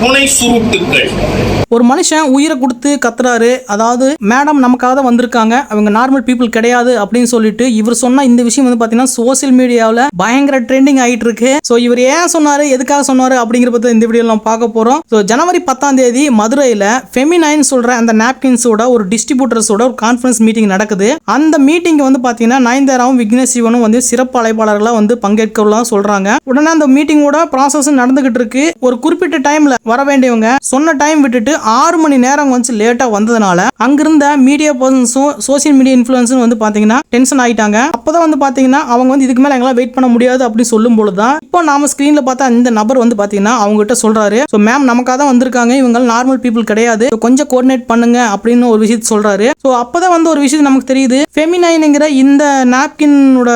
துணை சுருட்டுக்கள். ஒரு மனுஷன் உயிரை கொடுத்து கத்துறாரு அதாவது மேடம் நமக்காக தான் வந்திருக்காங்க அவங்க நார்மல் பீப்புள் கிடையாது அப்படின்னு சொல்லிட்டு இவர் சொன்ன இந்த விஷயம் வந்து பார்த்தீங்கன்னா சோசியல் மீடியாவில் பயங்கர ட்ரெண்டிங் ஆகிட்டு இருக்கு ஸோ இவர் ஏன் சொன்னாரு எதுக்காக சொன்னாரு அப்படிங்கிற பற்றி இந்த வீடியோவில் நம்ம பார்க்க போகிறோம் ஸோ ஜனவரி பத்தாம் தேதி மதுரையில் ஃபெமினைன் சொல்கிற அந்த நாப்கின்ஸோட ஒரு டிஸ்ட்ரிபியூட்டர்ஸோட ஒரு கான்ஃபரன்ஸ் மீட்டிங் நடக்குது. அந்த மீட்டிங் வந்து பார்த்தீங்கன்னா நயன்தாராவும் விக்னேஷ் சிவனும் வந்து சிறப்பு அழைப்பாளர்களாக வந்து பங்கேற்கலாம் சொல்கிறாங்க உடனே அந்த மீட்டிங்கோட ப்ராசஸ் நடந்துகிட்டு இருக்கு ஒரு குறிப்பிட்ட டைம்ல வர வேண்டியவங்க சொன்ன டைம் விட்டுட்டு ஆறு மணி நேரம் வந்து லேட்டா வந்ததுனால அங்கிருந்த மீடியா பர்சன்ஸும் சோசியல் மீடியா இன்ஃப்ளூயன்ஸும் வந்து பாத்தீங்கன்னா டென்ஷன் ஆயிட்டாங்க. அப்பதான் வந்து பாத்தீங்கன்னா அவங்க வந்து இதுக்கு மேல எங்களால் வெயிட் பண்ண முடியாது அப்படின்னு சொல்லும் பொழுதுதான் இப்போ நாம ஸ்கிரீன்ல பார்த்தா இந்த நபர் வந்து பாத்தீங்கன்னா அவங்க கிட்ட சொல்றாரு. ஸோ மேம் நமக்காக தான் வந்திருக்காங்க. இவங்க நார்மல் பீப்புள் கிடையாது. கொஞ்சம் கோஆர்டினேட் பண்ணுங்க அப்படின்னு ஒரு விஷயத்தை சொல்றாரு. ஸோ அப்பதான் வந்து ஒரு விஷயம் நமக்கு தெரியுது. ஃபெமினைனுங்கிற இந்த நாப்கினோட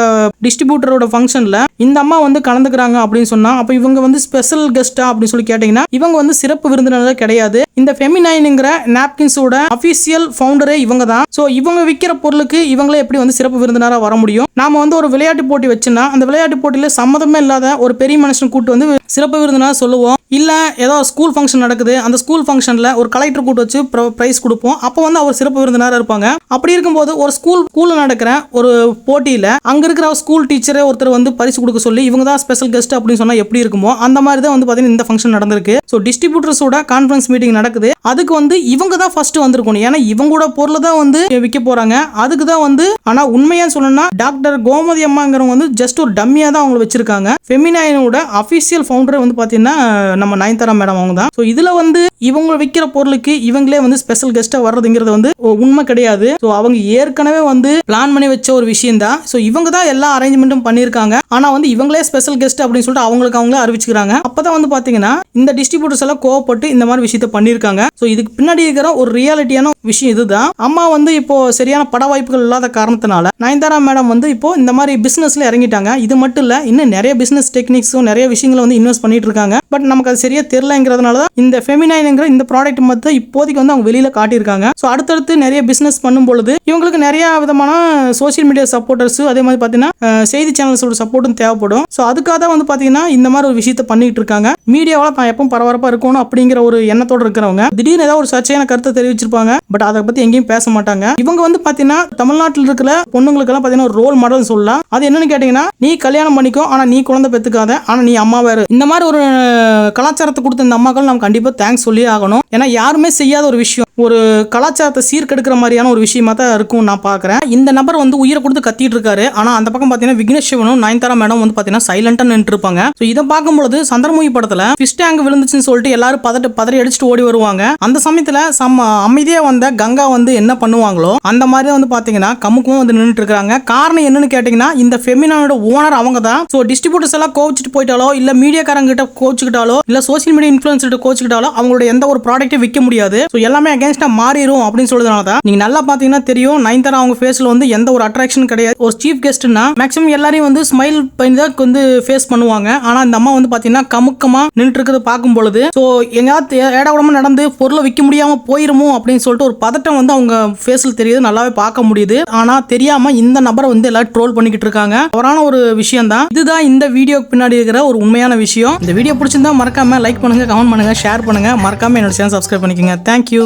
டிஸ்ட்ரிபியூட்டரோட ஃபங்க்ஷன்ல இந்த அம்மா வந்து கலந்துக்கிறாங்க அப்படின்னு சொன்னா அப்போ இவங்க வந்து ஸ்பெஷல் கெஸ்டா அப்படின்னு சொல்லி கேட்டீங்கன்னா இவங்க வந்து சிறப்பு விருந்தினர் கிடையாது. இந்த ஃபெமினைனுங்கிற நாப்கின்ஸோட அபிஷியல் ஃபவுண்டரே இவங்க தான் ஸோ இவங்க விற்கிற பொருளுக்கு இவங்களே எப்படி வந்து சிறப்பு விருந்தினராக வர முடியும்? நாம வந்து ஒரு விளையாட்டு போட்டி வச்சுன்னா அந்த விளையாட்டு போட்டியில சம்மதமே இல்லாத ஒரு பெரிய மனுஷன் கூட்டு வந்து சிறப்பு விருந்துனா சொல்லுவோம். இல்லை ஏதோ ஸ்கூல் ஃபங்க்ஷன் நடக்குது. அந்த ஸ்கூல் ஃபங்க்ஷனில் ஒரு கலெக்டர் கூட்டு வச்சு ப்ரைஸ் கொடுப்போம். அப்போ வந்து அவர் சிறப்பு விருந்தினராக இருப்பாங்க. அப்படி இருக்கும்போது ஒரு ஸ்கூல் ஸ்கூலில் நடக்கிற ஒரு போட்டியில் அங்கே இருக்கிற ஸ்கூல் டீச்சரே ஒருத்தர் வந்து பரிசு கொடுக்க சொல்லி இவங்க தான் ஸ்பெஷல் கெஸ்ட் அப்படின்னு சொன்னால் எப்படி இருக்குமோ அந்த மாதிரி தான் வந்து பார்த்தீங்கன்னா இந்த ஃபங்க்ஷன் நடந்திருக்கு. ஸோ டிஸ்ட்ரிபியூட்டர்ஸோட கான்ஃபரன்ஸ் மீட்டிங் நடக்குது. அதுக்கு வந்து இவங்க தான் ஃபர்ஸ்ட் வந்திருக்கணும். ஏன்னா இவங்களோட பொருளை தான் வந்து விற்க போறாங்க. அதுக்கு தான் வந்து ஆனால் உண்மையாக சொல்லணும்னா டாக்டர் கோமதி அம்மாங்கிறவங்க வந்து ஜஸ்ட் ஒரு டம்மியாக தான் அவங்களை வச்சிருக்காங்க. ஃபெமினாயினோட அபிஷியல் ஃபவுண்டர் வந்து பாத்தீங்கன்னா நம்ம நயன்தாரா மேடம் அவங்க தான். ஸோ இதுல வந்து இவங்க விற்கிற பொருளுக்கு இவங்களே வந்து ஸ்பெஷல் கெஸ்ட்டாக வர்றதுங்கிறது வந்து உண்மை கிடையாது. ஸோ அவங்க ஏற்கனவே வந்து பிளான் பண்ணி வச்ச ஒரு விஷயம் தான். ஸோ இவங்க தான் எல்லா அரேஞ்ச்மெண்ட்டும் பண்ணியிருக்காங்க. ஆனா வந்து இவங்களே ஸ்பெஷல் கெஸ்ட் அப்படின்னு சொல்லிட்டு அவங்களுக்கு அவங்களே அறிவிச்சுக்கிறாங்க. அப்பதான் வந்து பார்த்தீங்கன்னா இந்த டிஸ்ட்ரிபியூட்டர்ஸ் எல்லாம் கோவப்பட்டு இந்த மாதிரி விஷயத்த பண்ணியிருக்காங்க. ஸோ இதுக்கு பின்னாடி இருக்கிற ஒரு ரியாலிட்டியான விஷயம் இதுதான். அம்மா வந்து இப்போ சரியான பட வாய்ப்புகள் இல்லாத காரணத்தினால நயன்தாரா மேடம் வந்து இப்போ இந்த மாதிரி பிசினஸ்ல இறங்கிட்டாங்க. இது மட்டும் இல்லை இன்னும் நிறைய பிசினஸ் டெக்னிக்ஸும் நிறைய விஷயங்களை வந்து பிஸ்னஸ் பண்ணிட்டு இருக்காங்க பட் நமக்கு அது சரியா தெரியலங்கிறதுனால தான் இந்த ஃபெமினைனுங்கிற இந்த ப்ராடக்ட் மட்டும் இப்போதைக்கு வந்து அவங்க வெளியில காட்டியிருக்காங்க. ஸோ அடுத்தடுத்து நிறைய பிஸ்னஸ் பண்ணும் பொழுது இவங்களுக்கு நிறைய விதமான சோஷியல் மீடியா சப்போர்ட்டர்ஸ் அதே மாதிரி பார்த்தீங்கன்னா செய்தி சேனல்ஸோட சப்போர்ட்டும் தேவைப்படும். ஸோ அதுக்காக தான் வந்து பார்த்தீங்கன்னா இந்த மாதிரி ஒரு விஷயத்த பண்ணிட்டு இருக்காங்க. மீடியாவில் தான் எப்பவும் பரபரப்பாக இருக்கணும் அப்படிங்கிற ஒரு எண்ணத்தோட இருக்கிறவங்க. திடீர்னு ஏதாவது ஒரு சர்ச்சையான கருத்தை தெரிவிச்சிருப்பாங்க. பட் அதை பற்றி எங்கேயும் பேச மாட்டாங்க. இவங்க வந்து பார்த்தீங்கன்னா தமிழ்நாட்டில் இருக்கிற பொண்ணுங்களுக்கெல்லாம் பார்த்தீங்கன்னா ஒரு ரோல் மாடல் சொல்லலாம். அது என்னன்னு கேட்டிங்கன்னா நீ கல்யாணம் பண்ணிக்கோ ஆனால் நீ குழந்தை பெற்றுக்காத ஆனால் நீ அம்மா வேறு இந்த மாதிரி ஒரு கலாச்சாரத்தை கொடுத்த இந்த அம்மாக்கள் நம்ம கண்டிப்பாக தேங்க்ஸ் சொல்லி ஆகணும். ஏன்னா யாருமே செய்யாத ஒரு விஷயம். ஒரு கலாச்சாரத்தை சீர்கெடுக்கிற மாதிரியான ஒரு விஷயமா தான் இருக்கும் நான் பார்க்குறேன் இந்த நபர் வந்து உயிரை கொடுத்து கத்திட்டு இருக்காரு. ஆனால் அந்த பக்கம் பார்த்தீங்கன்னா விக்னேஷ் சிவனும் நயன்தாரா மேடம் வந்து பார்த்தீங்கன்னா சைலண்டாக நின்று இருப்பாங்க ஸோ இதை பார்க்கும்போது சந்திரமுகி படத்தில் ஃபிஸ்ட் டேங்க் விழுந்துச்சுன்னு சொல்லிட்டு எல்லாரும் பதட்டு பதறி அடிச்சுட்டு ஓடி வருவாங்க. அந்த சமயத்தில் சம் அமைதியாக வந்த கங்கா வந்து என்ன பண்ணுவாங்களோ அந்த மாதிரி தான் வந்து பார்த்தீங்கன்னா கமுக்கும் வந்து நின்றுட்டு இருக்காங்க காரணம் என்னன்னு கேட்டிங்கன்னா இந்த ஃபெமினானோட ஓனர் அவங்க தான் ஸோ டிஸ்ட்ரிபியூட்டர்ஸ் எல்லாம் கோவிச்சிட்டு போயிட்டாலோ இல்லை மீடியாக்காரங்க கிட்ட கோச்சிக்கிட்டாலோ இல்லை சோஷியல் மீடியா இன்ஃப்ளூன்ஸ் கோச்சிக்கிட்டாலோ அவங்களோட எந்த ஒரு ப்ராடக்ட்டும் விற்க முடியாது. ஸோ எல்லாமே அகேன்ஸ்டா மாறிடும் அப்படின்னு சொல்றதுனால தான் நீங்க நல்லா பார்த்தீங்கன்னா தெரியும் நயன்தாரா அவங்க ஃபேஸ்ல வந்து எந்த ஒரு அட்ராக்ஷன் கிடையாது. ஒரு சீஃப் கெஸ்ட்னா மேக்ஸிமம் எல்லாரையும் வந்து ஸ்மைல் பண்ணி தான் வந்து ஃபேஸ் பண்ணுவாங்க. ஆனா இந்த அம்மா வந்து பாத்தீங்கன்னா கமுக்கமா நின்றுட்டு இருக்கிறத பார்க்கும் பொழுது ஸோ எங்கேயாவது ஏடா உடம்பு நடந்து பொருளை விற்க முடியாம போயிருமோ அப்படின்னு சொல்லிட்டு ஒரு பதட்டம் வந்து அவங்க ஃபேஸில் தெரியுது நல்லாவே பார்க்க முடியுது. ஆனா தெரியாம இந்த நபரை வந்து எல்லாரும் ட்ரோல் பண்ணிக்கிட்டு இருக்காங்க. அவரான ஒரு விஷயம் தான் இதுதான் இந்த வீடியோக்கு பின்னாடி இருக்கிற ஒரு உண்மையான விஷயம். இந்த வீடியோ பிடிச்சிருந்தா மறக்காம லைக் பண்ணுங்க கமெண்ட் பண்ணுங்க ஷேர் பண்ணுங்க. மறக்காம என்னோட சேனல் சப்ஸ்கிரைப் பண்ணிக்கோங்க. தேங்க்யூ